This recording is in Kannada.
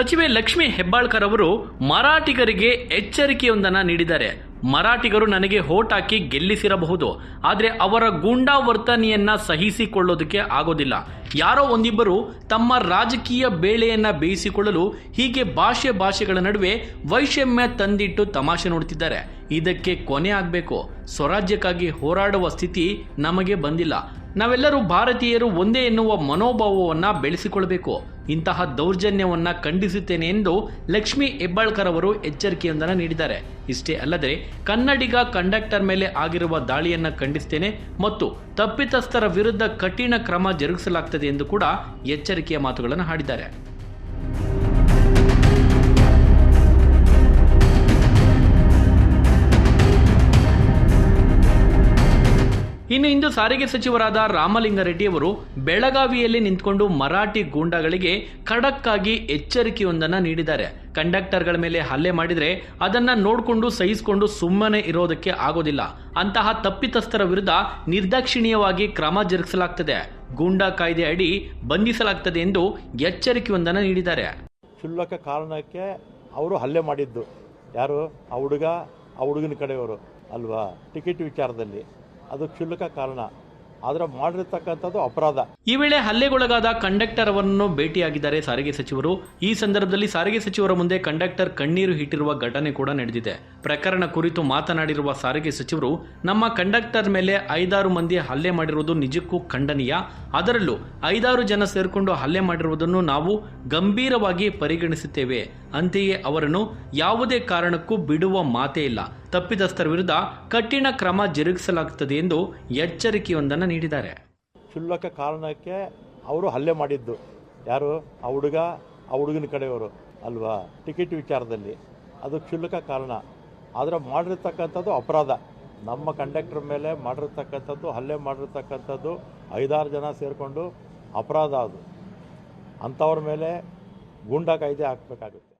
ಸಚಿವೆ ಲಕ್ಷ್ಮಿ ಹೆಬ್ಬಾಳ್ಕರ್ ಅವರು ಮರಾಠಿಗರಿಗೆ ಎಚ್ಚರಿಕೆಯೊಂದನ್ನು ನೀಡಿದ್ದಾರೆ. ಮರಾಠಿಗರು ನನಗೆ ಹೋಟ್ ಹಾಕಿ ಗೆಲ್ಲಿಸಿರಬಹುದು. ಆದರೆ ಅವರ ಗೂಂಡಾ ವರ್ತನೆಯನ್ನ ಸಹಿಸಿಕೊಳ್ಳೋದಕ್ಕೆ ಆಗೋದಿಲ್ಲ. ಯಾರೋ ಒಂದಿಬ್ಬರು ತಮ್ಮ ರಾಜಕೀಯ ಬೇಳೆಯನ್ನ ಬೇಯಿಸಿಕೊಳ್ಳಲು ಹೀಗೆ ಭಾಷೆ ಭಾಷೆಗಳ ನಡುವೆ ವೈಷಮ್ಯ ತಂದಿಟ್ಟು ತಮಾಷೆ ನೋಡ್ತಿದ್ದಾರೆ. ಇದಕ್ಕೆ ಕೊನೆ ಆಗಬೇಕು. ಸ್ವರಾಜ್ಯಕ್ಕಾಗಿ ಹೋರಾಡುವ ಸ್ಥಿತಿ ನಮಗೆ ಬಂದಿಲ್ಲ. ನಾವೆಲ್ಲರೂ ಭಾರತೀಯರು ಒಂದೇ ಎನ್ನುವ ಮನೋಭಾವವನ್ನು ಬೆಳೆಸಿಕೊಳ್ಬೇಕು. ಇಂತಹ ದೌರ್ಜನ್ಯವನ್ನು ಖಂಡಿಸುತ್ತೇನೆ ಎಂದು ಲಕ್ಷ್ಮಿ ಹೆಬ್ಬಾಳ್ಕರ್ ಅವರು ಎಚ್ಚರಿಕೆಯೊಂದನ್ನು ನೀಡಿದ್ದಾರೆ. ಇಷ್ಟೇ ಅಲ್ಲದೆ, ಕನ್ನಡಿಗ ಕಂಡಕ್ಟರ್ ಮೇಲೆ ಆಗಿರುವ ದಾಳಿಯನ್ನು ಖಂಡಿಸುತ್ತೇನೆ ಮತ್ತು ತಪ್ಪಿತಸ್ಥರ ವಿರುದ್ಧ ಕಠಿಣ ಕ್ರಮ ಜರುಗಿಸಲಾಗ್ತದೆ ಎಂದು ಕೂಡ ಎಚ್ಚರಿಕೆಯ ಮಾತುಗಳನ್ನು ಹಾಡಿದ್ದಾರೆ. ಇನ್ನು ಇಂದು ಸಾರಿಗೆ ಸಚಿವರಾದ ರಾಮಲಿಂಗಾರೆಡ್ಡಿ ಅವರು ಬೆಳಗಾವಿಯಲ್ಲಿ ನಿಂತ್ಕೊಂಡು ಮರಾಠಿ ಗೂಂಡಾಗಳಿಗೆ ಖಡಕ್ ಆಗಿ ಎಚ್ಚರಿಕೆಯೊಂದನ್ನು ನೀಡಿದ್ದಾರೆ. ಕಂಡಕ್ಟರ್ಗಳ ಮೇಲೆ ಹಲ್ಲೆ ಮಾಡಿದರೆ ಅದನ್ನು ನೋಡಿಕೊಂಡು ಸಹಿಸಿಕೊಂಡು ಸುಮ್ಮನೆ ಇರೋದಕ್ಕೆ ಆಗೋದಿಲ್ಲ. ಅಂತಹ ತಪ್ಪಿತಸ್ಥರ ವಿರುದ್ಧ ನಿರ್ದಾಕ್ಷಿಣ್ಯವಾಗಿ ಕ್ರಮ ಜರುಗಿಸಲಾಗ್ತದೆ. ಗೂಂಡಾ ಕಾಯ್ದೆ ಅಡಿ ಬಂಧಿಸಲಾಗ್ತದೆ ಎಂದು ಎಚ್ಚರಿಕೆಯೊಂದನ್ನು ನೀಡಿದ್ದಾರೆ. ಕ್ಷುಲ್ಲಕ ಕಾರಣಕ್ಕೆ ಅವರು ಹಲ್ಲೆ ಮಾಡಿದ್ದು. ಯಾರು? ಆ ಹುಡುಗ, ಆ ಹುಡುಗನ ಕಡೆಯವರು ಅಲ್ವಾ? ಟಿಕೆಟ್ ವಿಚಾರದಲ್ಲಿ. ಅದು ಕ್ಷುಲ್ಲಕ ಕಾರಣ. ಆದರೆ ಮಾಡಿರ್ತಕ್ಕಂಥದ್ದು ಅಪರಾಧ. ಈ ವೇಳೆ ಹಲ್ಲೆಗೊಳಗಾದ ಕಂಡಕ್ಟರ್ ಅವರನ್ನು ಭೇಟಿಯಾಗಿದ್ದಾರೆ ಸಾರಿಗೆ ಸಚಿವರು. ಈ ಸಂದರ್ಭದಲ್ಲಿ ಸಾರಿಗೆ ಸಚಿವರ ಮುಂದೆ ಕಂಡಕ್ಟರ್ ಕಣ್ಣೀರು ಇಟ್ಟಿರುವ ಘಟನೆ ಕೂಡ ನಡೆದಿದೆ. ಪ್ರಕರಣ ಕುರಿತು ಮಾತನಾಡಿರುವ ಸಾರಿಗೆ ಸಚಿವರು, ನಮ್ಮ ಕಂಡಕ್ಟರ್ ಮೇಲೆ ಐದಾರು ಮಂದಿ ಹಲ್ಲೆ ಮಾಡಿರುವುದು ನಿಜಕ್ಕೂ ಖಂಡನೀಯ. ಅದರಲ್ಲೂ ಐದಾರು ಜನ ಸೇರಿಕೊಂಡು ಹಲ್ಲೆ ಮಾಡಿರುವುದನ್ನು ನಾವು ಗಂಭೀರವಾಗಿ ಪರಿಗಣಿಸುತ್ತೇವೆ. ಅಂತೆಯೇ ಅವರನ್ನು ಯಾವುದೇ ಕಾರಣಕ್ಕೂ ಬಿಡುವ ಮಾತೇ ಇಲ್ಲ. ತಪ್ಪಿತಸ್ಥರ ವಿರುದ್ಧ ಕಠಿಣ ಕ್ರಮ ಜರುಗಿಸಲಾಗುತ್ತದೆ ಎಂದು ಎಚ್ಚರಿಕೆಯೊಂದನ್ನು ನೀಡಿದ್ದಾರೆ. ಕ್ಷುಲ್ಲಕ ಕಾರಣಕ್ಕೆ ಅವರು ಹಲ್ಲೆ ಮಾಡಿದ್ದು. ಯಾರು? ಆ ಹುಡುಗ, ಆ ಹುಡುಗನ ಕಡೆಯವರು ಅಲ್ವಾ? ಟಿಕೆಟ್ ವಿಚಾರದಲ್ಲಿ. ಅದು ಕ್ಷುಲ್ಲಕ ಕಾರಣ. ಆದರೆ ಮಾಡಿರ್ತಕ್ಕಂಥದ್ದು ಅಪರಾಧ. ನಮ್ಮ ಕಂಡಕ್ಟರ್ ಮೇಲೆ ಮಾಡಿರ್ತಕ್ಕಂಥದ್ದು, ಹಲ್ಲೆ ಮಾಡಿರ್ತಕ್ಕಂಥದ್ದು ಐದಾರು ಜನ ಸೇರಿಕೊಂಡು ಅಪರಾಧ ಅದು. ಅಂಥವ್ರ ಮೇಲೆ ಗೂಂಡಾ ಕಾಯ್ದೆ ಹಾಕಬೇಕಾಗುತ್ತೆ.